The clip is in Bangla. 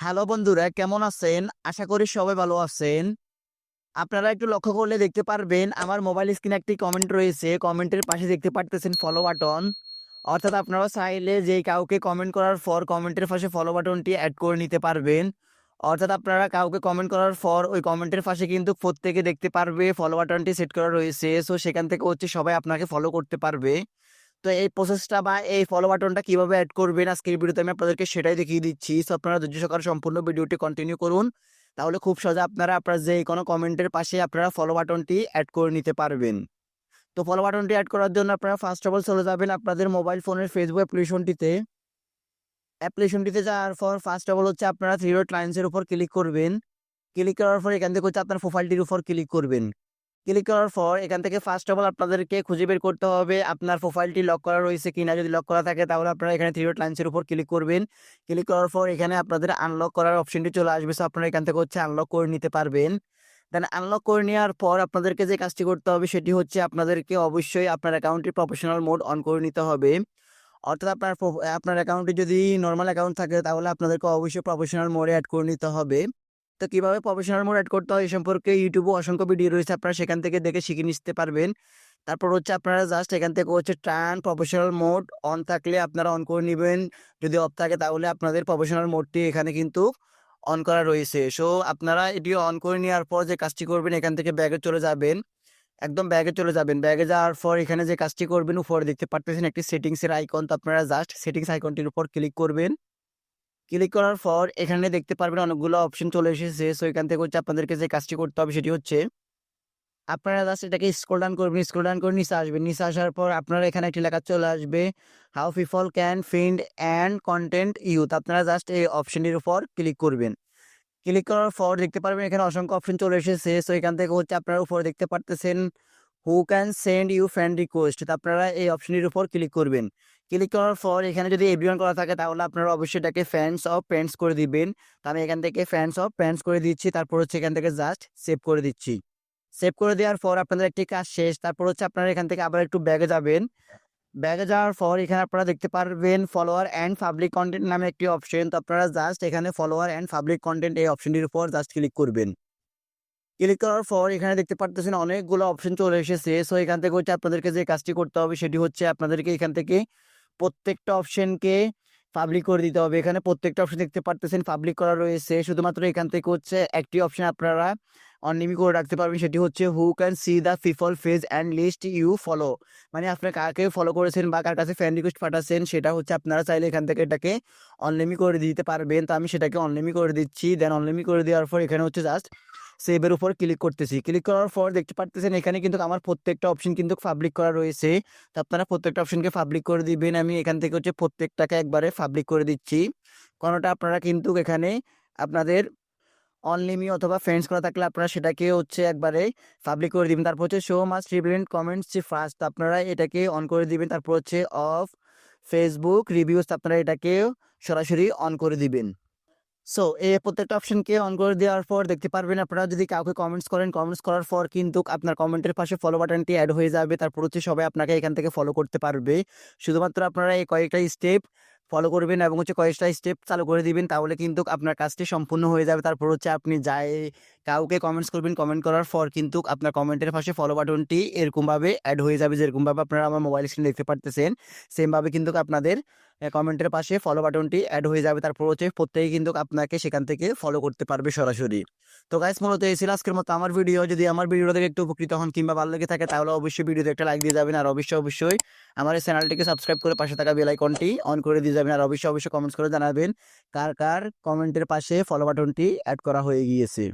হ্যালো বন্ধুরা, কেমন আছেন? আশা করি সবাই ভালো আছেন। আপনারা একটু লক্ষ্য করলে দেখতে পারবেন, আমার মোবাইল স্ক্রিনে একটি কমেন্ট রয়েছে। কমেন্টের পাশে দেখতে পারতেছেন ফলো বাটন অর্থাৎ আপনারা চাইলে যে কাউকে কমেন্ট করার পর কমেন্টের পাশে ফলো বাটনটি অ্যাড করে নিতে পারবেন। অর্থাৎ আপনারা কাউকে কমেন্ট করার পর ওই কমেন্টের পাশে কিন্তু প্রত্যেকে দেখতে পারবে ফলো বাটনটি সেট করা রয়েছে। সো সেখান থেকে হচ্ছে সবাই আপনাকে ফলো করতে পারবে। তো এই প্রসেসটা বা এই ফলো বাটনটা কীভাবে অ্যাড করবেন আজকের ভিডিওতে আমি আপনাদেরকে সেটাই দেখিয়ে দিচ্ছি। সো আপনারা ধৈর্য সহকারে সম্পূর্ণ ভিডিওটি কন্টিনিউ করুন। তাহলে খুব সহজে আপনারা আপনার যে কোনো কমেন্টের পাশে আপনারা ফলো বাটনটি অ্যাড করে নিতে পারবেন। তো ফলো বাটনটি অ্যাড করার জন্য আপনারা ফার্স্ট অফ অল চলে যাবেন আপনাদের মোবাইল ফোনের ফেসবুক অ্যাপ্লিকেশনটিতে অ্যাপ্লিকেশনটিতে যাওয়ার পর ফার্স্ট অফ অল হচ্ছে আপনারা থ্রি ডট লাইন্সের উপর ক্লিক করবেন। ক্লিক করার পর এখান থেকে হচ্ছে আপনার প্রোফাইলটির উপর ক্লিক করবেন। ক্লিক করার পর এখান থেকে ফার্স্ট অফ অল আপনাদেরকে খুঁজে বের করতে হবে আপনার প্রোফাইলটি লক করা রয়েছে কিনা। যদি লক করা থাকে তাহলে আপনারা এখানে থ্রি ডট লাইন্সের উপর ক্লিক করবেন। ক্লিক করার পর এখানে আপনাদের আনলক করার অপশনটি চলে আসবে। সো আপনারা এখান থেকে হচ্ছে আনলক করে নিতে পারবেন। দেন আনলক করে নেওয়ার পর আপনাদেরকে যে কাজটি করতে হবে সেটি হচ্ছে আপনাদেরকে অবশ্যই আপনার অ্যাকাউন্টটি প্রফেশনাল মোড অন করে নিতে হবে। অর্থাৎ আপনার আপনার অ্যাকাউন্টে যদি নর্মাল অ্যাকাউন্ট থাকে তাহলে আপনাদেরকে অবশ্যই প্রফেশনাল মোডে অ্যাড করে নিতে হবে। তো কীভাবে প্রফেশনাল মোড অ্যাড করতে হয় এই সম্পর্কে ইউটিউবে অসংখ্য ভিডিও রয়েছে, আপনারা সেখান থেকে দেখে শিখে নিতে পারবেন। তারপর হচ্ছে আপনারা জাস্ট এখান থেকে হচ্ছে টার্ন প্রফেশনাল মোড অন থাকলে আপনারা অন করে নেবেন। যদি অফ থাকে তাহলে আপনাদের প্রফেশনাল মোডটি এখানে কিন্তু অন করা রয়েছে। সো আপনারা এটি অন করে নেওয়ার পর যে কাজটি করবেন, এখান থেকে ব্যাগে চলে যাবেন। একদম ব্যাগে চলে যাবেন। ব্যাগে যাওয়ার পর এখানে যে কাজটি করবেন, উপরে দেখতে পারতেছেন একটি সেটিংসের আইকন তো আপনারা জাস্ট সেটিংস আইকনটির উপর ক্লিক করবেন। ক্লিক করার পর এখানে দেখতে পারবেন অনেকগুলো অপশন চলে এসেছে। সো এখান থেকে হচ্ছে আপনাদেরকে যে কাজটি করতে হবে সেটি হচ্ছে আপনারা জাস্ট এটাকে স্ক্রল ডাউন করবেন স্ক্রল ডাউন করে নিচে আসবেন। নিচে আসার পর আপনারা এখানে একটি লেখা চলে আসবে how people can find and content you আপনারা জাস্ট এই অপশনটির উপর ক্লিক করবেন। ক্লিক করার পর দেখতে পারবেন এখানে অসংখ্য অপশন চলে এসেছে। সো এখান থেকে হচ্ছে আপনারা উপরে দেখতে পারতেছেন who can send you friend request তো আপনারা এই অপশনটির উপর ক্লিক করবেন। ক্লিক করার পর এখানে যদি এভরিওয়ান করা থাকে, তাহলে আপনারা অবশ্যই এটাকে ফ্যান্স অফ ফ্রেন্ডস করে দিবেন। তো আমি এখান থেকে ফ্যান্স অফ ফ্রেন্ডস করে দিচ্ছি, তারপর হচ্ছে এখান থেকে জাস্ট সেভ করে দিচ্ছি। সেভ করে দেওয়ার পর আপনাদের একটি কাজ শেষ, তারপর হচ্ছে আপনারা এখান থেকে আবার একটু ব্যাগে যাবেন। ব্যাগে যাওয়ার পর এখানে আপনারা দেখতে পারবেন ফলোয়ার অ্যান্ড পাবলিক কন্টেন্ট নামে একটি অপশন তো আপনারা জাস্ট এখানে ফলোয়ার অ্যান্ড পাবলিক কন্টেন্ট এই অপশনটির উপর জাস্ট ক্লিক করবেন। ক্লিক করার পর এখানে দেখতে পারতেছেন অনেকগুলো অপশন চলে এসেছে। সো এখান থেকে হচ্ছে আপনাদেরকে যে কাজটি করতে হবে সেটি হচ্ছে আপনাদেরকে এখান থেকে প্রত্যেকটা অপশনকে পাবলিক করে দিতে হবে। এখানে প্রত্যেকটা অপশন দেখতে পারতেছেন পাবলিক করা রয়েছে। শুধুমাত্র এখান থেকে হচ্ছে একটি অপশন আপনারা অনলিমি করে রাখতে পারবেন। সেটি হচ্ছে who can see the people pages and list you follow মানে আপনি কাকে ফলো করেছেন বা কার কাছে ফ্রেন্ড রিকোয়েস্ট পাঠাচ্ছেন সেটা হচ্ছে আপনারা চাইলে এখান থেকে এটাকে অনলিমি করে দিতে পারবেন। তো আমি সেটাকে অনলিমি করে দিচ্ছি। দেন অনলিমি করে দেওয়ার পর এখানে হচ্ছে জাস্ট সেভের উপর ক্লিক করতেছি। ক্লিক করার পর দেখতে পারতেছেন, এখানে কিন্তু আমার প্রত্যেকটা অপশন কিন্তু পাবলিক করা রয়েছে। তো আপনারা প্রত্যেকটা অপশনকে পাবলিক করে দিবেন। আমি এখান থেকে হচ্ছে প্রত্যেকটাকে একবারে পাবলিক করে দিচ্ছি। কোনোটা আপনারা কিন্তু এখানে আপনাদের অনলিমি অথবা ফ্রেন্ডস করা থাকলে আপনারা সেটাকে হচ্ছে একবারে পাবলিক করে দিবেন। তারপর হচ্ছে শো মাস রিভিলেন্ট কমেন্টস যে ফার্স্ট আপনারা এটাকে অন করে দিবেন। তারপর হচ্ছে অফ ফেসবুক রিভিউস আপনারা এটাকে সরাসরি অন করে দিবেন। সো এই প্রত্যেকটা অপশনকে অন করে দেওয়ার পর দেখতে পারবেন আপনারা যদি কাউকে কমেন্টস করেন কমেন্টস করার পর কিন্তু আপনার কমেন্টের পাশে ফলো বাটনটি অ্যাড হয়ে যাবে। তারপর হচ্ছে সবাই আপনাকে এখান থেকে ফলো করতে পারবে। শুধুমাত্র আপনারা এই কয়েকটা স্টেপ ফলো করবেন এবং হচ্ছে কয়েকটা স্টেপ চালু করে দিবেন, তাহলে কিন্তু আপনার কাজটি সম্পূর্ণ হয়ে যাবে। তারপর হচ্ছে আপনি যাই কাউকে কমেন্টস করবেন কমেন্ট করার পর কিন্তু আপনার কমেন্টের পাশে ফলো বাটনটি এরকমভাবে অ্যাড হয়ে যাবে, যেরকমভাবে আপনারা আমার মোবাইল স্ক্রিন দেখতে পারতেছেন। সেমভাবে কিন্তু আপনাদের কমেন্টের পাশে ফলো বাটনটি অ্যাড হয়ে যাবে। তারপর হচ্ছে প্রত্যেকে কিন্তু আপনাকে সেখান থেকে ফলো করতে পারবে সরাসরি। তো গাইস মূলত এই ছিল আজকের মতো আমার ভিডিও যদি আমার ভিডিও থেকে একটু উপকৃত হন কিংবা ভালো লেগে থাকে, তাহলে অবশ্যই ভিডিওতে একটা লাইক দিয়ে যাবেন। আর অবশ্যই অবশ্যই আমার এই চ্যানেলটিকে সাবস্ক্রাইব করে পাশে থাকা বেল আইকনটি অন করে দিয়ে যাবেন। আর অবশ্যই অবশ্যই কমেন্টস করে জানাবেন, কার কার কমেন্টের পাশে ফলো বাটনটি অ্যাড করা হয়ে গিয়েছে।